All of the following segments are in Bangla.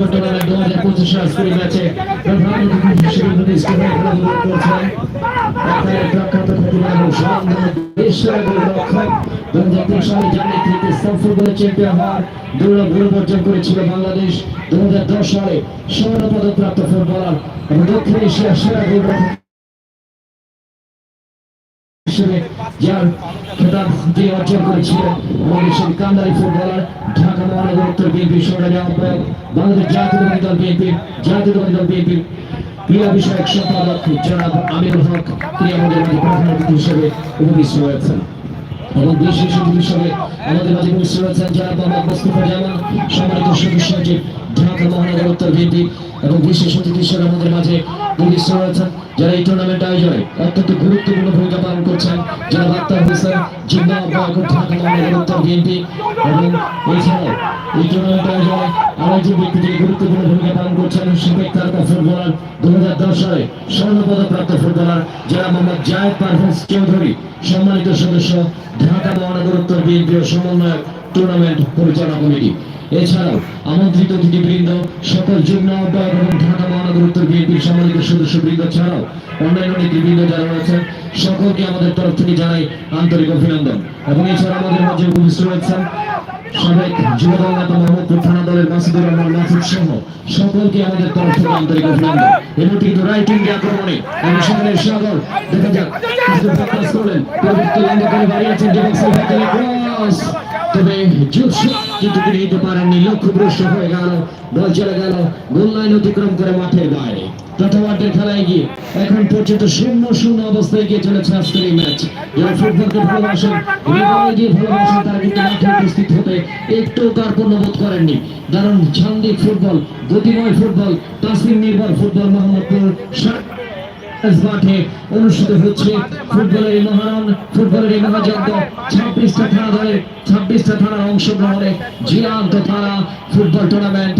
ফুটবলের বাংলাদেশ। দু হাজার দশ সালে স্বর্ণ পদকপ্রাপ্ত ফুটবলার এবং দক্ষিণ এশিয়ার সেরা হিসেবে যার খেতাব যে অর্জন করেছিলেন সেই কান্দারি ফুটবলার, ঢাকা মহানগর উত্তর বিএনপি সংগ্রামী আহ্বায়ক বাংলাদেশ জাতীয়তাবাদী দল বিএনপি জাতীয়তাবাদী দল বিএনপি ক্রীড়া বিষয়ক সম্পাদক জনাব আমিরুল হক, তিনি আমাদের মাঝে প্রধান অতিথি হিসেবে উপস্থিত রয়েছেন। এবং বিশেষ অতিথি হিসেবে আমাদের মাঝে উপস্থিত রয়েছেন জনাব মোহাম্মদ মোস্তফা জামান, সম্মানিত সদস্য সচিব ঢাকা মহানগর উত্তর বিএনপি এবং বিশেষ অতিথি আমাদের মাঝে যারা এই টুর্নামেন্ট আয়োজনে অত্যন্ত গুরুত্বপূর্ণ ভূমিকা পালন করছেন। জনাব আক্তার হোসেন আহ্বায়ক ঢাকা মহানগর উত্তর বিএনপি এবং এছাড়াও এই টুর্নামেন্ট আয়োজনে আরও যে ব্যক্তি যিনি গুরুত্বপূর্ণ ভূমিকা পালন করছেন, সাবেক তারকা ফুটবলার দু হাজার দশ সালে স্বর্ণ পদকপ্রাপ্ত ফুটবলার যারা মোহাম্মদ জায়েদ পারভেজ চৌধুরী, সম্মানিত সদস্য, ঢাকা মহানগর উত্তর বিএনপি সমন্বয়ক টুর্নামেন্ট পরিচালনা কমিটি। এছাড়াও আমন্ত্রিত অতিথিবৃন্দ, সকল যুগ্ম আহ্বায়ক এবং ঢাকা মহানগর বিএনপির সম্মানিত সদস্যবৃন্দ ছাড়াও অন্যান্য নেতৃবৃন্দ যারা রয়েছেন, সকলকে আমাদের তরফ থেকে জানাই আন্তরিক অভিনন্দন। এবং এছাড়া আমাদের মাঝে উপস্থিত রয়েছেন সাবেক যুবদল নেতা মোহাম্মদপুর থানা দলের মাসুদুর রহমান মাসুদ সহ সকলকে আমাদের তরফ থেকে আন্তরিক অভিনন্দন। এবং কিন্তু রাইটিং আক্রমণে এবং সেখানে সাগর দেখা যাক করলেন। পরবর্তী লম্বা করে বাড়িয়েছেন ডিফেন্স ক্রস তবে কিন্তু তিনি নিতে পারেননি। লক্ষ্যভ্রষ্ট হয়ে গেল বল চলে গেল গোল লাইন অতিক্রম করে মাঠের বাইরে। প্রথমার্ধের খেলায় গিয়ে এখন পর্যন্ত শূন্য শূন্য অবস্থায় গিয়ে চলেছে আজকের এই ম্যাচ। যারা ফুটবলকে ভালোবাসেন দিয়ে ভালোবাসেন, তারা কিন্তু মাঠে উপস্থিত হতে একটু কার্পণ্য বোধ করেননি। কারণ ঝান্ডিক ফুটবল, গতিময় ফুটবল তাসিম নির্ভর ফুটবল মোহাম্মদপুর মাঠে অনুষ্ঠিত হচ্ছে ফুটবলের এই মহারণ ফুটবলের এই মহাযজ্ঞ। ছাব্বিশটা থানা দলের ছাব্বিশটা থানার অংশগ্রহণে জিয়ান্ত থানা ফুটবল টুর্নামেন্ট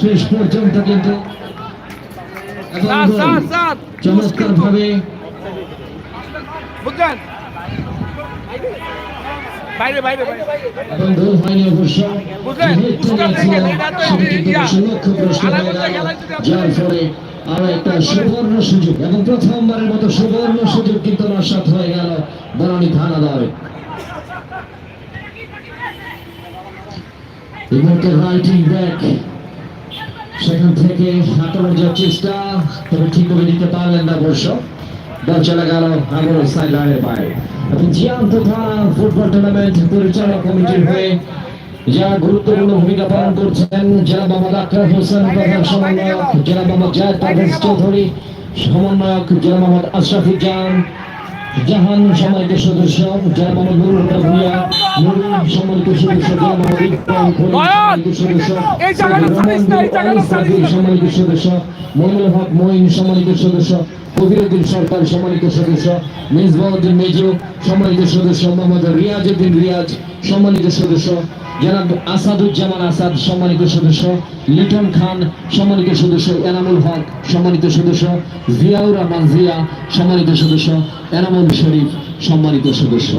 শেষ পর্যন্ত কিন্তু চমৎকার ভাবে বাইরে বাইরে এবং গোল হয়নি অবশ্য। যার ফলে আরও একটা সুবর্ণ সুযোগ। এবং প্রথমবারের মতো সুবর্ণ সুযোগ কিন্তু নস্বাত হয়ে গেল বনানী থানা দলে এই মুহূর্তে রাইটিং ব্যাক সেখান থেকে হাঁটানোর যে চেষ্টা, তবে ঠিক করে দিতে পারলেন না অবশ্য। বল চলে গেল আবার সাইড লাইনের বাইরে। জিয়ান তথা ফুটবল টুর্নামেন্ট পরিচালক কমিটির হয়ে গুরুত্বপূর্ণ ভূমিকা পালন করছেন জেলা মোহাম্মদ আকরাম হোসেন, প্রধান সমন্বয়ক জেলা মোহাম্মদ জায়দ পারভেজ চৌধুরী, সমন্বয়ক জেলা মোহাম্মদ আশরাফুজ্জামান জাহান সম্মানিত সদস্য নুরুল নুরুল সম্মানিত সদস্য সম্মানিত সদস্য। সম্মানিত সদস্য মইনুল হক মঈন সম্মানিত সদস্য কবিরুদ্দিন সরকার সম্মানিত সদস্য মেজবাউদ্দিন মেজু সম্মানিত সদস্য মোহাম্মদ রিয়াজউদ্দিন রিয়াজ সম্মানিত সদস্য জনাব আসাদুজ্জামান আসাদ, সম্মানিত সদস্য, লিটন খান, সম্মানিত সদস্য, এনামুল হক, সম্মানিত সদস্য, জিয়াউর রহমান জিয়া, সম্মানিত সদস্য, এনামুল শরীফ, সম্মানিত সদস্য।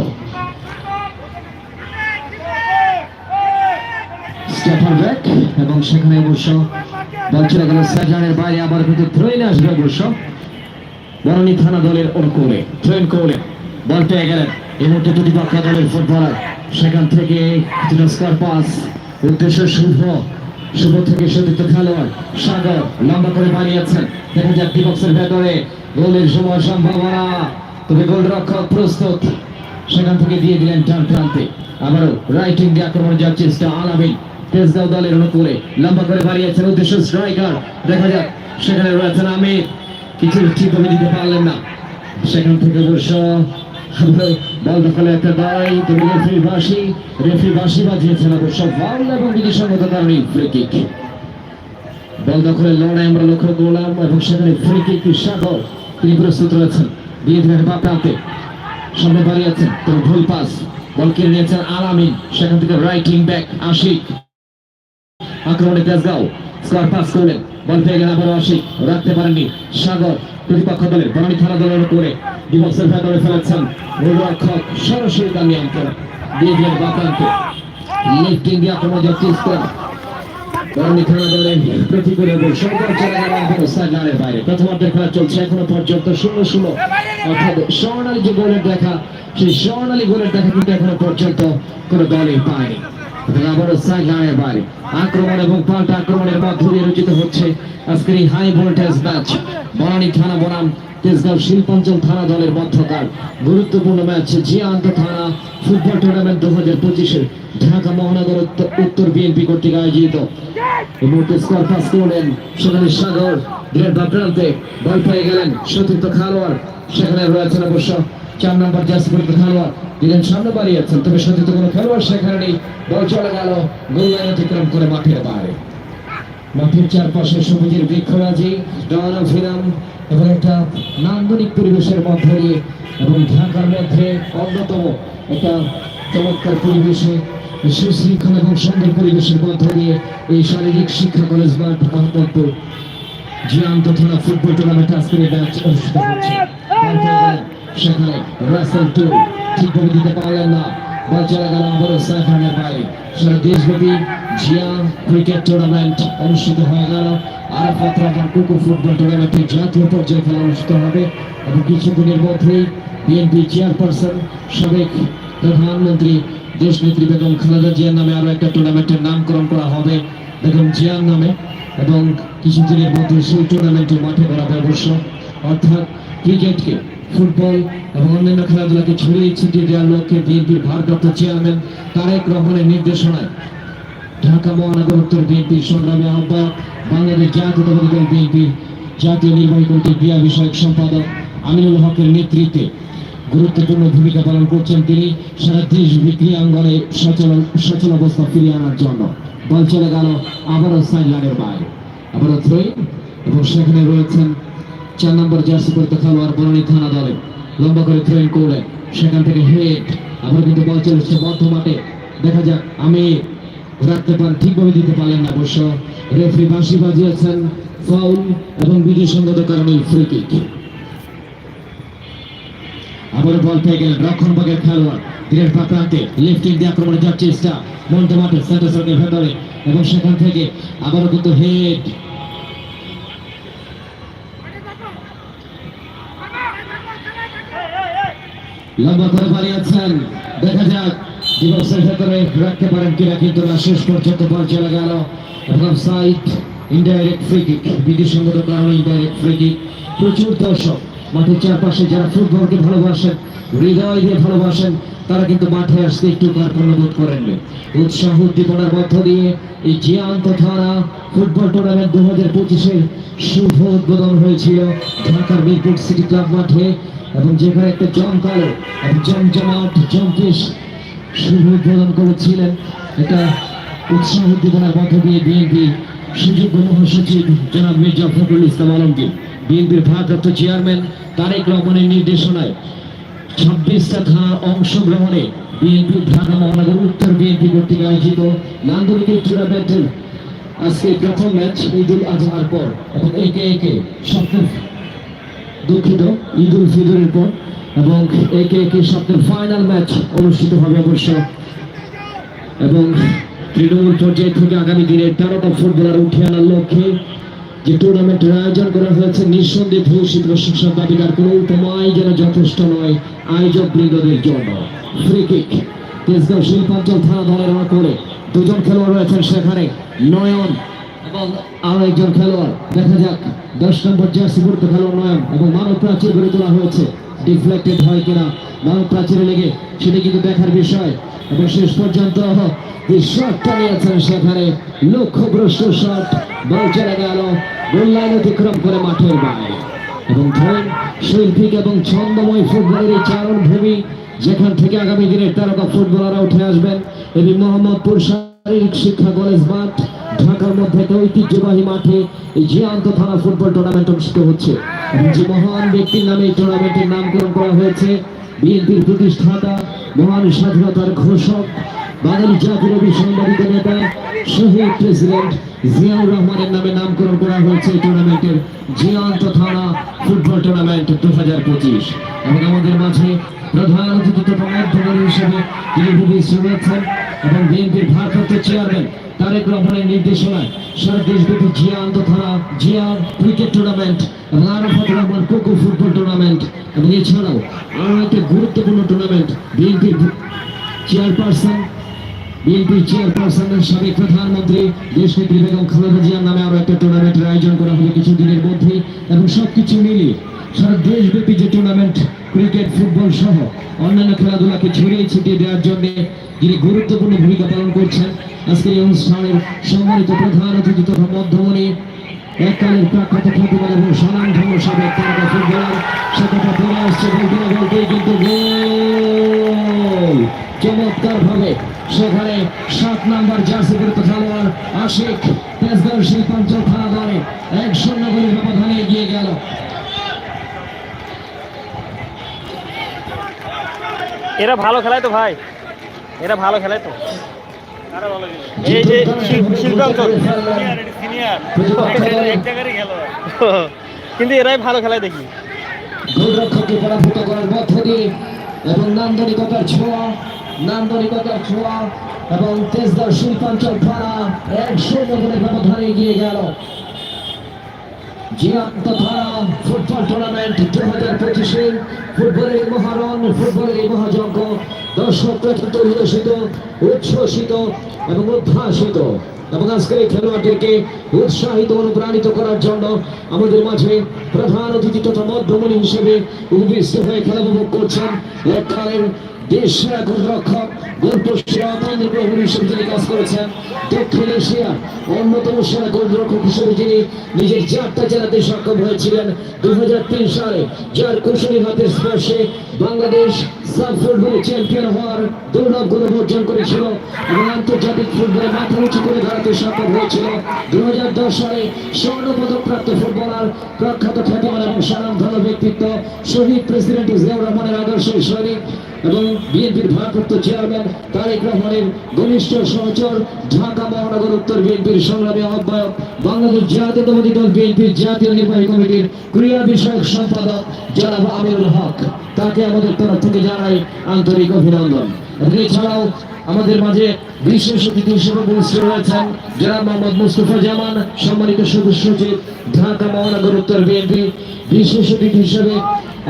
এবং সেখানে অবশ্য বল চলে গেল সাজানের বাইরে, আবার কিন্তু থ্রোইন আসবে অবশ্য। বরণী থানা দলের অনুকূলে থ্রোইন কোলে বল পেয়ে গেলেন। এই মুহূর্তে প্রতিপক্ষ দলের ফুটবলার। সেখান থেকে তিরস্কার পাস উদ্দেশ্য শুভ শুভ থেকে সতীর্থ খেলোয়াড় সাগর লম্বা করে বানিয়েছেন। দেখা যাক ডিবক্সের ভেতরে গোলের সময় সম্ভাবনা। তবে গোল রক্ষক প্রস্তুত। সেখান থেকে দিয়ে দিলেন টান টানতে আবারও রাইটিং দিয়ে আক্রমণ যাওয়ার চেষ্টা আলামিন। তেজগাঁও দলের অনুকূলে লম্বা করে বাড়িয়েছেন উদ্দেশ্য স্ট্রাইকার দেখা যাক, সেখানে রয়েছেন আমির। কিছু ঠিকভাবে দিতে পারলেন না। সেখান থেকে অবশ্য বল দখলে একটা দায় তবে রেফরি বাসি রেফরি বাসি বাজিয়েছেন অবশ্য ফাউল এবং বিধিসঙ্গত কারণে ফ্রি কিক বল দখলের লড়াই আমরা লক্ষ্য করলাম এবং সেখানে ফ্রি কিক সাগর তিনি প্রস্তুত রয়েছেন। দিয়ে দিলেন বা প্রান্তে। সামনে দাঁড়িয়েছেন তবে ভুল পাস বল কেড়ে নিয়েছেন আলামিন। সেখান থেকে রাইটিং ব্যাক আশিক। আক্রমণে তেজগাঁও। স্কোয়ার পাস করলেন। বল পেয়ে গেলেন আবারও আশিক। রাখতে পারেননি সাগর। প্রতিপক্ষ দলের বনানী থানা দলের ডিবক্সের ভেতরে ফেলেছেন গোলরক্ষক সরাসরি তার নিয়ন্ত্রণ দিয়ে দিলেন বাতানকে লিফটিং গেলেন কোনো সাইডলাইনের প্রথমার্ধের খেলা চলছে, এখনও পর্যন্ত শূন্য শূন্য অর্থাৎ স্বর্ণালী যে গোলের দেখা, সেই স্বর্ণালী গোলের দেখা কিন্তু এখনও পর্যন্ত কোনো দলই পায়নি। আবারও সাইডলাইনের বাইরে। আক্রমণ এবং পাল্টা আক্রমণের মধ্য দিয়ে রচিত হচ্ছে আজকের এই হাই ভোল্টেজ ম্যাচ বনানী থানা বনাম তেজগাঁও শিল্পাঞ্চল থানা দলের মধ্যকার গুরুত্বপূর্ণ ম্যাচ জিয়ান্ত থানা ফুটবল টুর্নামেন্ট দু হাজার পঁচিশের ঢাকা মহানগর উত্তর- বিএনপি কর্তৃক আয়োজিত। স্কোর পাস করলেন সেখানে সাগর গ্রেট বল পেয়ে গেলেন সতীর্থ খেলোয়াড়। সেখানে রয়েছেন অবশ্য চার নম্বর জাসপুরিত খেলোয়াড়। দিলেন সামনে বাড়িয়েছেন তবে সতীর্থ কোনো খেলোয়াড় সেখানে নেই। বল চলে গেল, গোল লাইন অতিক্রম করে মাঠের বাইরে। মাঠের চারপাশে সবুজের বৃক্ষরাজি ডানা ফিরাম এবং একটা নান্দনিক পরিবেশের মধ্য দিয়ে এবং ঢাকার মধ্যে অন্যতম একটা চমৎকার পরিবেশে সুশৃঙ্খল এবং সুন্দর পরিবেশের মধ্য দিয়ে এই শারীরিক শিক্ষা কলেজ মাঠ মোহাম্মদপুর জিয়ান্ত থানা ফুটবল টুর্নামেন্ট আজকের ম্যাচ অনুষ্ঠিত হচ্ছে। সেখানে রাসেল টু ঠিকভাবে দিতে পারলেন না। বল চলে গেল আবারও সাইফানের বাইরে সারা দেশব্যাপী জিয়া ক্রিকেট টুর্নামেন্ট অনুষ্ঠিত হয়ে গেল। আরাফাত রহমান কুকুর ফুটবল টুর্নামেন্টে জাতীয় পর্যায়ে খেলা অনুষ্ঠিত হবে এবং কিছুদিনের মধ্যেই বিএনপি চেয়ারপারসন সাবেক প্রধানমন্ত্রী দেশনেত্রী বেগম খালেদা জিয়ার নামে আরও একটা টুর্নামেন্টের নামকরণ করা হবে বেগম জিয়ার নামে। এবং কিছুদিনের মধ্যে সেই টুর্নামেন্টে মাঠে করাবে অবশ্য। অর্থাৎ ক্রিকেটকে ফুটবল এবং অন্যান্য খেলাধুলাকে ছড়িয়ে ছিটিয়ে দেওয়ার লক্ষ্যে বিএনপির ভারপ্রাপ্ত চেয়ারম্যান তারেক রহমানের নির্দেশনায় ঢাকা মহানগর উত্তর বিএনপি সংগ্রামী আহ্বায়ক, বাংলাদেশ জাতীয়তাবাদী দল বিএনপির জাতীয় নির্বাহী কমিটির ক্রিয়া বিষয়ক সম্পাদক আমিনুল হকের নেতৃত্বে গুরুত্বপূর্ণ ভূমিকা পালন করছেন তিনি। সারা দেশ ক্রিয়া অঙ্গনে সচল সচল অবস্থা ফিরিয়ে আনার জন্য। বল চলে গেল আবারও সাইডলাইনের বাইরে। আবারও থ্রোয়িং এবং সেখানে রয়েছেন চার নম্বর জার্সি পরিত খেলোয়াড় বনানী থানা দলে। লম্বা করে থ্রোইং করলেন। সেখান থেকে হেড আবার কিন্তু বল চলেছে বদ্ধ মাঠে। দেখা যাক, আমি রাখতে পারেন ঠিকভাবে দিতে পারলেন না অবশ্য। রেফারি বাঁশি বাজিয়েছেন ফাউল এবং বিধি সঙ্গত কারণে ফ্রি কিক আবার বল পেয়ে গেলেন রক্ষণ ভাগের খেলোয়াড় দিনের প্রান্তে লিফটিং দিয়ে আক্রমণে যাওয়ার চেষ্টা মন্টে মাঠে সেন্টার সঙ্গে ভেতরে। এবং সেখান থেকে আবারও কিন্তু হেড লম্বা করে বাড়িয়েছেন দেখা যাক দিবসের ভেতরে রাখতে পারেন কিনা, কিন্তু না শেষ পর্যন্ত বল চলে গেল। এবং সাইড ইনডাইরেক্ট ফ্রি কিক বিধিসঙ্গত কারণে ইনডাইরেক্ট ফ্রি কিক প্রচুর দর্শক, মাঠের চারপাশে যারা ফুটবলকে ভালোবাসেন হৃদয় দিয়ে ভালোবাসেন, তারা কিন্তু মাঠে আসতে একটু কার্পণ্য বোধ করেননি উৎসাহ উদ্দীপনার মধ্য দিয়ে এই জিয়ান্ত থানা ফুটবল টুর্নামেন্ট দু হাজার পঁচিশের শুভ উদ্বোধন হয়েছিল ঢাকার মিরপুর সিটি ক্লাব মাঠে। এবং যেখানে একটা জমকালো এবং জমজমাট জমকেশ শুভ উদ্বোধন করেছিলেন। এটা উৎসাহ উদ্দীপনার মধ্য দিয়ে বিএনপি সুযোগ্য মহাসচিব জনাব মির্জা ফখরুল ইসলাম আলমগীর, বিএনপির ভারপ্রাপ্ত চেয়ারম্যান তারেক রহমানের নির্দেশনায় ছাব্বিশটা থানার অংশগ্রহণে বিএনপি ঢাকা মহানগর উত্তর বিএনপি কর্তৃক আয়োজিত নান্দনিক টুর্নামেন্টের আজকে প্রথম ম্যাচ ঈদ উল আজহার পর এবং একে একে সপ্তম দুঃখিত ঈদ উল ফিতরের পর এবং একে একে সপ্তাহের ফাইনাল ম্যাচ অনুষ্ঠিত হবে অবশ্য। এবং তৃণমূল পর্যায় থেকে আগামী দিনে তেরোটা ফুটবলার উঠে আনার লক্ষ্যে যে টুর্নামেন্টের আয়োজন করা হয়েছে, নিঃসন্দেহে ভূষী প্রশংসার দাবিদার কোনো উপমাই যেন যথেষ্ট নয় আয়োজক বৃন্দদের জন্য। ফ্রি কিক তেজগাঁও শিল্পাঞ্চল থানা দলের করে দুজন খেলোয়াড় রয়েছেন সেখানে, নয়ন এবং আরও একজন খেলোয়াড়। দেখা যাক, দশ নম্বর জার্সি পরিত খেলোয়াড় নয়ন এবং মানব প্রাচীর গড়ে তোলা হয়েছে। ডিফ্লেক্টেড হয় কিনা, মানব প্রাচীরে লেগে, সেটা কিন্তু দেখার বিষয়। এবং শেষ পর্যন্ত যে শটটা নিয়েছেন সেখানে লক্ষ্যভ্রষ্ট শট বল চলে গেল গোল লাইন অতিক্রম করে মাঠের বাইরে। এবং ধরেন, শৈল্পিক এবং ছন্দময় ফুটবলের এই চারণ ভূমি যেখান থেকে আগামী দিনের তারকা ফুটবলাররা উঠে আসবেন। এবং মোহাম্মদপুর শারীরিক শিক্ষা কলেজ মাঠ ঢাকার মধ্যে একটা ঐতিহ্যবাহী মাঠে এই জিয়ান্ত থানা ফুটবল টুর্নামেন্ট অনুষ্ঠিত হচ্ছে। যে মহান ব্যক্তির নামে এই টুর্নামেন্টের নামকরণ করা হয়েছে। বিএনপির প্রতিষ্ঠাতা, মহান স্বাধীনতার ঘোষক বাঙালি জাতির অভিসংবাদিত নেতা শহীদ প্রেসিডেন্ট জিয়াউর রহমানের নামে নামকরণ করা হয়েছে টুর্নামেন্টের জিয়ান্ত থানা ফুটবল টুর্নামেন্ট দু হাজার পঁচিশ। এবং আমাদের মাঝে প্রধান অতিথি তথা মধ্যমণি হিসেবে তিনি রয়েছেন এবং বিএনপির ভারপ্রাপ্ত চেয়ারম্যান তারেক রহমানের নির্দেশনায় সারা দেশব্যাপী জিয়ান্ত থানা জিয়া ক্রিকেট টুর্নামেন্ট এবং আরাফাত রহমান কোকো ফুটবল টুর্নামেন্ট এবং এছাড়াও আরও একটা গুরুত্বপূর্ণ টুর্নামেন্ট বিএনপির চেয়ারপারসন চেয়ারপারসনের সাবেক প্রধানমন্ত্রী দেশনেত্রী বেগম খালেদা জিয়ার নামে আরও একটা টুর্নামেন্টের আয়োজন করা হবে কিছুদিনের মধ্যেই এবং সবকিছু মিলিয়ে সারা দেশব্যাপী যে টুর্নামেন্ট ক্রিকেট ফুটবল সহ অন্যান্য খেলাধুলাকে ছড়িয়ে ছিটিয়ে দেওয়ার জন্য যিনি গুরুত্বপূর্ণ ভূমিকা পালন করছেন আজকের এই অনুষ্ঠানের সম্মানিত প্রধান অতিথি তথা মধ্যমণি এককালের প্রাখ্যাত খ্যাতিমান এবং স্বনামধন্য সাবেক তারকা ফুটবলার সে কথা আসছে কিন্তু গোল! চমৎকার ভাবে সেখানে সাত নাম্বার খেলোয়াড় আশিক তেজগড় শিল্পাঞ্চল থানা দলে এক শূন্য গোলের ব্যবধানে এগিয়ে গেল। এরা ভালো খেলায় তো ভাই। এরা ভালো খেলায় তো। এই যে শিল্পাঞ্চল কিন্তু এরাই ভালো খেলায় দেখি। গোলরক্ষককে পরাভূত করার মধ্য দিয়ে এবং নান্দনিকতার ছোঁয়া নান্দনিকতার ছোঁয়া এবং তেজদার শিল্পাঞ্চল থানা একশো শূন্য ব্যবধানে এগিয়ে গেল। জিয়ান্ত থানা ফুটবল টুর্নামেন্ট দু হাজার পঁচিশে ফুটবলের মহারণ, ফুটবলের মহাযজ্ঞ দর্শক প্রকৃত উল্লসিত উচ্ছ্বসিত এবং উদ্ভাসিত। এবং আজকের এই খেলোয়াড়দেরকে উৎসাহিত অনুপ্রাণিত করার জন্য আমাদের মাঝে প্রধান অতিথি তথা মধ্যমণি হিসেবে উপবিষ্ট হয়ে খেলা উপভোগ করছেন। এককালের সেরা গোলরক্ষক কাজ করেছেন। দক্ষিণ এশিয়ার অন্যতম সেরা গোলরক্ষক হিসেবে যিনি নিজের তিন সালে, যার কুশলী হাতের স্পর্শে বাংলাদেশ ফুটবলে চ্যাম্পিয়ন হওয়ার দুর্লভ গৌরব অর্জন করেছিল এবং আন্তর্জাতিক ফুটবলে মাথা উঁচু করে দাঁড়াতে সক্ষম হয়েছিল। দুই হাজার দশ সালে স্বর্ণ পদক প্রাপ্ত ফুটবলার প্রখ্যাত খ্যাতিমান এবং স্বনামধন্য ব্যক্তিত্ব শহীদ প্রেসিডেন্ট জিয়াউর রহমানের আদর্শ সৈনিক এবং বিএনপির ভারপ্রাপ্ত চেয়ারম্যান তারেক রহমানের ঘনিষ্ঠ সহচর ঢাকা মহানগর উত্তর বিএনপির সংগ্রামী আহ্বায়ক বাংলাদেশ জাতীয়তাবাদী দল বিএনপির জাতীয় নির্বাহী কমিটির ক্রীড়া বিষয়ক সম্পাদক জনাব আমিরুল হক। তাকে আমাদের তরফ থেকে জানাই আন্তরিক অভিনন্দন। এছাড়াও আমাদের মাঝে বিশেষ অতিথি হিসেবে উপস্থিত রয়েছেন জনাব মোহাম্মদ মুস্তফা জামান, সম্মানিত সদস্য সচিব, ঢাকা মহানগর উত্তর বিএনপি। বিশেষ অতিথি হিসেবে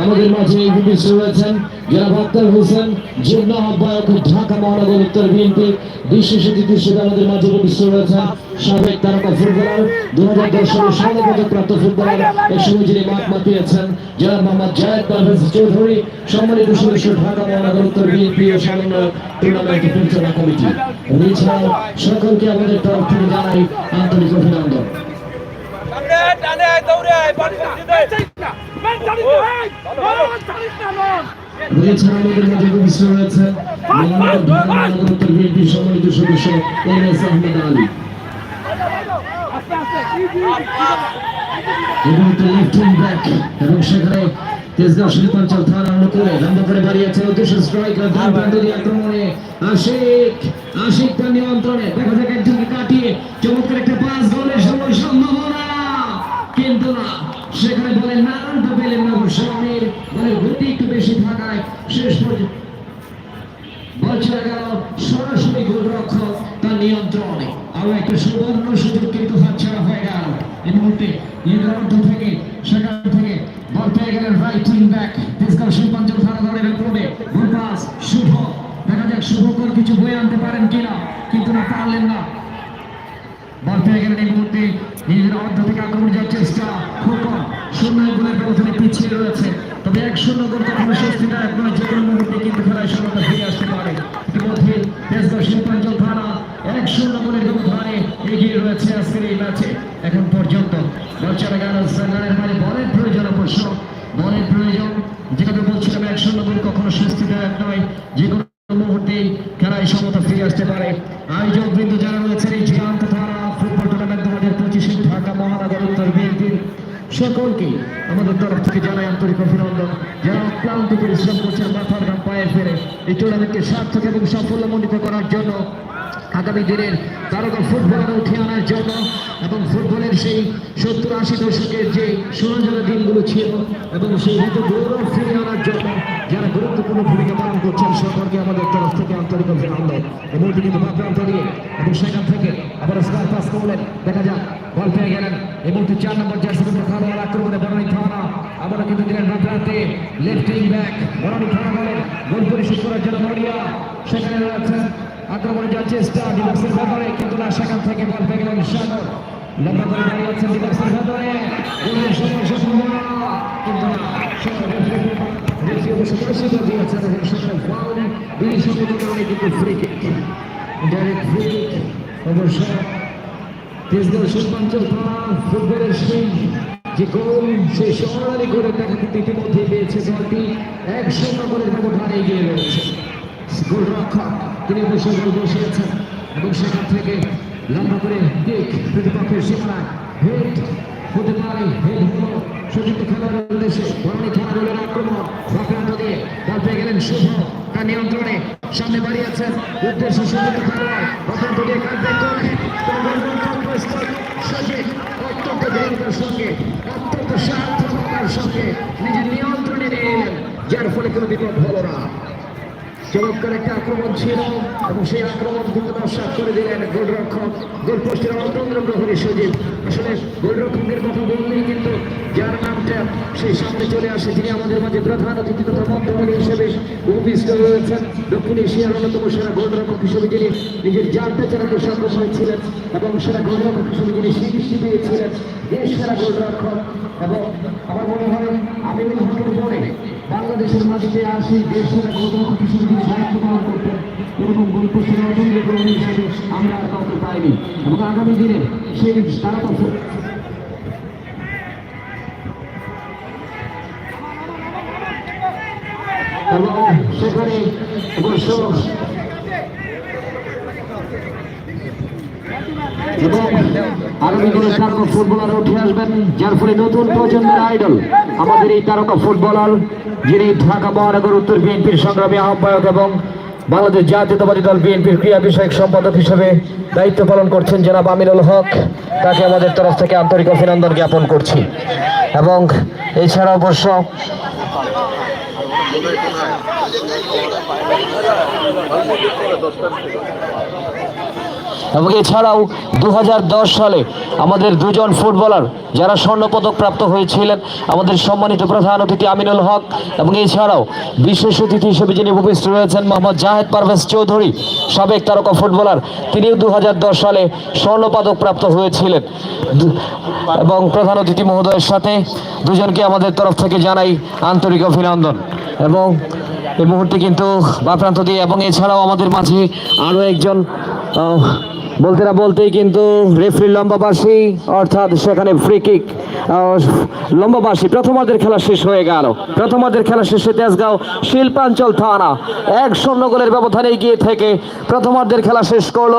আমাদের মাঝে উপস্থিত রয়েছেন জনাব আক্তার হোসেন, যুগ্ম আহ্বায়ক ঢাকা মহানগর উত্তর বিএনপি। বিশেষ অতিথি হিসেবে আমাদের মাঝে উপস্থিত রয়েছেন সাবেক তারকা ফুটবলার দু হাজার দশ সালে স্বর্ণপদক প্রাপ্ত ফুটবলার এ সময় যিনি মাঠ মাতিয়েছেন জনাব মোহাম্মদ জায়েদ পারভেজ চৌধুরী, সম্মানিত সদস্য ঢাকা মহানগর উত্তর বিএনপি ও সমন্বয় টুর্নামেন্ট পরিচালনা কমিটি। এবং এছাড়াও সকলকে আমাদের তরফ থেকে জানাই আন্তরিক অভিনন্দন। আমাদের মাঝে রয়েছেন সম্মানিত সদস্য এম এস আহমেদ আলী। এবং লেফট ব্যাক এবং সেখানে তেজগাঁও শিল্পাঞ্চল থানা অনুকূলে লম্বা করে দাঁড়িয়েছে উদ্দেশ্য স্ট্রাইকার প্রান্ত আক্রমণে। আশিক আশিক তার নিয়ন্ত্রণে। দেখা যাক একজনকে কাটিয়ে চমৎকার একটা পাস গোলের সময় সম্ভাবনা। কিন্তু না সেখানে বলে নারায়ণটা পেলেন না সমীর বলে গতি একটু বেশি থাকায় শেষ পর্যন্ত বল চলে গেল। সরাসরি গোলরক্ষক তার নিয়ন্ত্রণে। আরও একটা সুবর্ণ সুযোগ কিন্তু হাতছাড়া হয়ে গেল। এই মুহূর্তে নিজের থেকে সেখান থেকে বল পেয়ে গেলেন রাইট শিল্পাঞ্চল থানা দলের শুভ দেখা যাক শুভকর কিছু বয়ে আনতে পারেন কিনা, কিন্তু না পারলেন না। বল পেয়ে গেলেন এই মুহূর্তে নিজের অর্ধ থেকে আক্রমণ চেষ্টা খোকন শূন্য গোলের ব্যবধানে পিছিয়ে রয়েছে। তবে এক শূন্য গোল কখনো স্বস্তিদায়ক নয় যে আসতে পারে। ইতিমধ্যে তেজগাঁও শিল্পাঞ্চল থানা এক শূন্য গোলের এগিয়ে রয়েছে এখন পর্যন্ত বল চলে গেল সাগানের মাঝে বলের প্রয়োজন অবশ্য। বলের প্রয়োজন, যেভাবে বলছিলাম একশো শূন্য গোল কখনো স্বস্তিদায়ক নয়। যে কোনো মুহূর্তেই খেলায় সমতা ফিরে আসতে পারে। আয়োজক বৃন্দ যারা রয়েছেন, এই চূড়ান্ত ধারা ফুটবল টুর্নামেন্ট দু হাজার পঁচিশে ঢাকা মহানগর উত্তর বিএনপির সকলকে আমাদের তরফ থেকে জানাই আন্তরিক অভিনন্দন। যারা অক্লান্ত পরিশ্রম করছেন, মাথার ঘাম পায়ে ফেলে এই টুর্নামেন্টকে সার্থক এবং সাফল্যমণ্ডিত করার জন্য আগামী দিনের তারকা ফুটবলার উঠে আনার জন্য এবং ফুটবলের সেই সত্তর আশি দশকের যে সোনাজলা দিনগুলো ছিল এবং সেই হয়তো গৌরব ফিরিয়ে আনার জন্য যারা গুরুত্বপূর্ণ ভূমিকা পালন করছেন, সকলকে আমাদের তরফ থেকে আন্তরিক অভিনন্দন। এবং তিনি প্রান্ত দিয়ে এবং সেখান থেকে আবার স্কোয়ার পাস করলেন। দেখা যাক বল পেয়ে গেলেন। মুহূর্তে চার নম্বর জার্সি খেলোয়াড় আক্রমণে বনানী থানা আবারও কিন্তু দিলেন বাঁকড়াতে লেফট ব্যাক বনানী থানা বলেন গোল পরিশোধ করার জন্য মরিয়া। সেখানে রয়েছেন আক্রমণে যাওয়ার চেষ্টা ডিফেন্সের ভেতরে, কিন্তু না, সেখান থেকে বল পেয়ে গেলেন সাগর লম্বা করে দাঁড়িয়ে আছেন ডিফেন্সের ভেতরে। গোলের সময় সম্ভাবনা কিন্তু না অবশ্য তেজগাঁও শিল্পাঞ্চল ফুটবলের সেই যে গোল সেই স্বর্ণালী গোলের দেখা কিন্তু ইতিমধ্যে পেয়েছে দলটি এক শূন্য গোলের ব্যবধানে এগিয়ে রয়েছে। গোলরক্ষক তিনি বসে গোল বসিয়েছেন এবং সেখান থেকে লম্বা করে দিক প্রতিপক্ষের সীমানায়। হেড হতে পারে, হেড হলো সযুক্ত খেলার উদ্দেশ্যে বরণী থানা গোলের আক্রমণ। বাপ্রান্ত দিয়ে বল পেয়ে গেলেন শুভ। তার নিয়ন্ত্রণে সামনে বাড়িয়েছেন। উদ্দেশ্য সযুক্ত খেলোয়াড় বাপ্রান্ত দিয়ে কাটবে করে। অত্যন্ত দৃঢ়তার সঙ্গে সার্থকতার সঙ্গে নিজের নিয়ন্ত্রণে নিয়ে যার ফলে কোনো বিপদ হলো না। চমৎকার একটা আক্রমণ ছিল এবং সেই আক্রমণ নস্বাত করে দিলেন গোলরক্ষক। গোলপোস্টের অন্তন্দ্র প্রহরী সজীব। আসলে গোলরক্ষকের কথা বললেই যার নামটা সেই সামনে চলে আসে। তিনি আমাদের মাঝে প্রধান অতিথি তথা মন্ত্রমণি হিসেবে উপবিষ্ট রয়েছেন, দক্ষিণ এশিয়ার অন্যতম সেরা গোলরক্ষক হিসেবে যিনি নিজের জালটা চালাতে সক্ষম হয়েছিলেন এবং সেরা গোলরক্ষক হিসেবে যিনি স্বীকৃতি পেয়েছিলেন, দেশ সেরা গোলরক্ষক এবং আমার মনে হয়, আমি হকের পরে বাংলাদেশের মাটিতে আসি, দেশ সেরা গোলরক্ষক হিসেবে তিনি দায়িত্ব পালন করতেন এরকম গল্প সেরা অতুল্য হিসেবে আমরা আর কাউকে পাইনি। এবং আগামী দিনে সেই তারকা এবং আগামী দিনে তারকা ফুটবলার উঠে আসবেন, যার ফলে নতুন প্রজন্মের আইডল, আমাদের এই তারকা ফুটবলার, যিনি ঢাকা, মহানগর, উত্তর বিএনপির সংগ্রামী আহ্বায়ক এবং বাংলাদেশ জাতীয়তাবাদী দল বিএনপির ক্রীড়া বিষয়ক সম্পাদক হিসেবে দায়িত্ব পালন করছেন জনাব আমিনুল হক। তাকে আমাদের তরফ থেকে আন্তরিক অভিনন্দন জ্ঞাপন করছি। এবং এছাড়া অবশ্য এবং এছাড়াও দু হাজার দশ সালে আমাদের দুজন ফুটবলার যারা স্বর্ণপদক প্রাপ্ত হয়েছিলেন, আমাদের সম্মানিত প্রধান অতিথি আমিনুল হক এবং এছাড়াও বিশেষ অতিথি হিসেবে যিনি উপস্থিত রয়েছেন মোহাম্মদ জাহেদ পারভেজ চৌধুরী, সাবেক তারকা ফুটবলার, তিনিও দু হাজার দশ সালে স্বর্ণপদক প্রাপ্ত হয়েছিলেন। এবং প্রধান অতিথি মহোদয়ের সাথে দুজনকে আমাদের তরফ থেকে জানাই আন্তরিক অভিনন্দন। এবং এই মুহূর্তে কিন্তু বাপ্রান্ত দিয়ে এবং এছাড়াও আমাদের মাঝে আরও একজন বলতে না বলতেই কিন্তু রেফারি লম্বাবাসী অর্থাৎ সেখানে ফ্রি কিক লম্বাবাসী প্রথমার্ধের খেলা শেষ হয়ে গেল। প্রথমার্ধের খেলা শেষে তেজগাঁও, শিল্পাঞ্চল থানা, এক শূন্য গোলের ব্যবধানে এগিয়ে থেকে প্রথমার্ধের খেলা শেষ করল,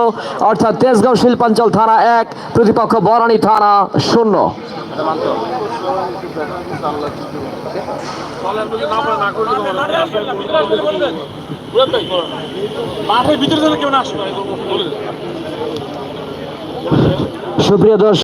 অর্থাৎ তেজগাঁও, শিল্পাঞ্চল থানা এক, প্রতিপক্ষ বরানী থানা শূন্য। মাঠের ভিতরে কেউ না আসে। সুপ্রিয় দর্শক